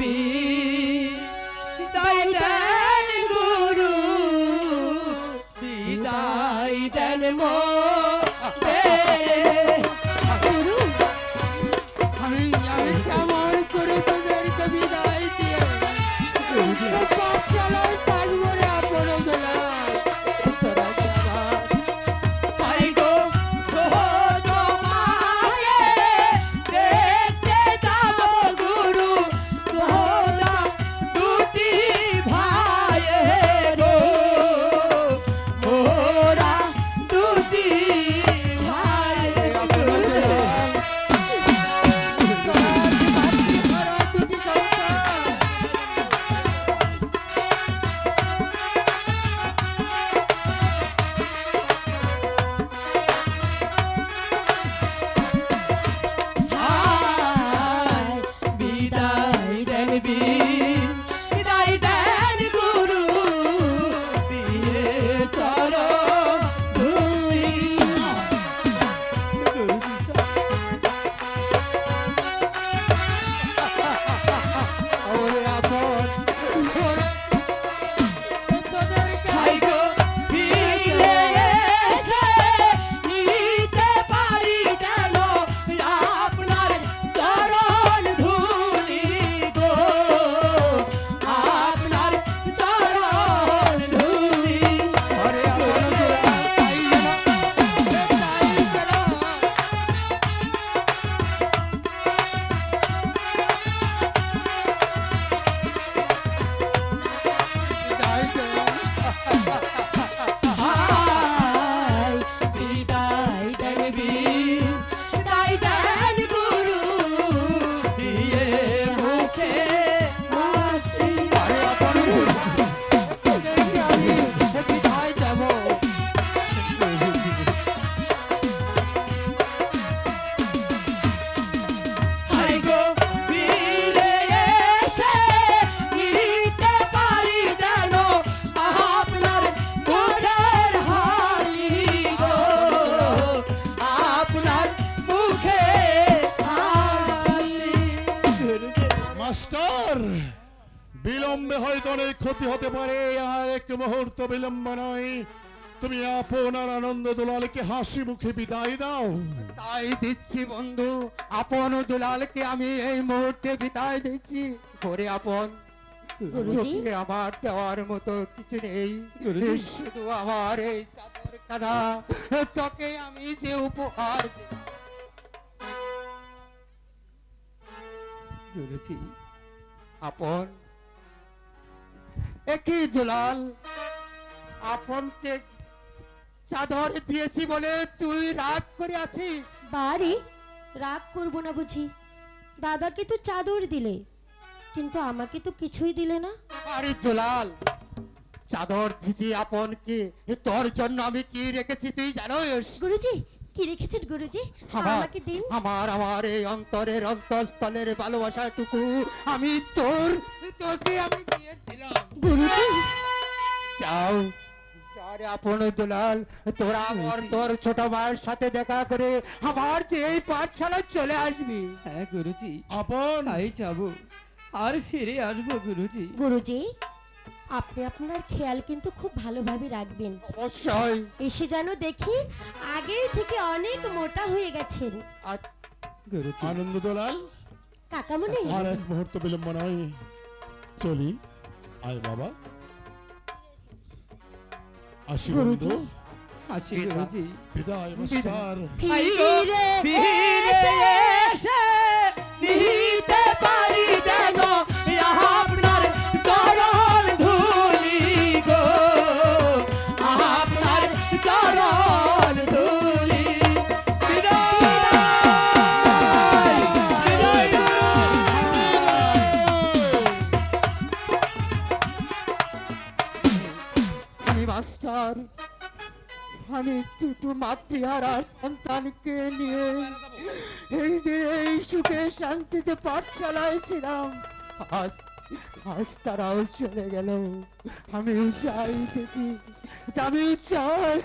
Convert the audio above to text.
বিদায় দেন গুরু। বিদায় দেন মোরে মাস্টার বিলম্বে হয়তো অনেক ক্ষতি হতে পারে আর এক মুহূর্ত বিলম্ব নয়। তুমি আপনার আনন্দ দুলালকে হাসি মুখে বিদায় দাও। তাই দিচ্ছি বন্ধু আপন দুলালকে আমি এই মুহূর্তে বিদায় দিচ্ছি। করে আপন। আমার দেওয়ার মতো কিছু নেই। শুধু আমার এই চাদর কাদা তোকে আমি যে উপহার দেব। গুরুজি। আপন। একই দুলাল আপনকে চাদর দিয়েছি বলে তুই রাগ করে আছিস? বারে রাগ করব না বুঝি। দাদাকে তো চাদর দিলে কিন্তু আমাকে তো কিছুই দিলে না। আরে দুলাল চাদর দিছি আপনকে তোর জন্য আমি কি রেখেছি তুই জানোস? গুরুজি কি রেখেছেন গুরুজি? আমার আমাকে দিন। আমার আমার এই অন্তরের অন্তঃস্থলের ভালোবাসাটুকু আমি তোর তোকে আমি দিয়ে দিলাম গুরুজি। যাও। আরে আপন দুলাল তোরা আমার তোর ছোট ভাইয়ের সাথে দেখা করে আমার যে এই পাঠশালায় চলে আসবি। হ্যাঁ গুরুজি। আপন। তাই যাব। আর ফিরে আসব গুরুজি। গুরুজি আপনি আপনার খেয়াল কিন্তু খুব ভালোভাবে রাখবেন। অবশ্যই। এসে যেন দেখি আগের থেকে অনেক মোটা হয়ে গেছেন। আনন্দ দুলাল। কাকামনে আর এক মুহূর্ত বিলম্ব নয়। চলি। আয় বাবা। আসি গুরুজি। আসি গুরুজি বিদায় ফিরে ফিরে মাস্টার আমি দুটো মাতৃহারা সন্তানকে নিয়ে এই এই সুখে শান্তিতে পাঠশালায় ছিলাম। আজ আজ তারাও চলে গেল। আমি চাই দেখি। আমি চাই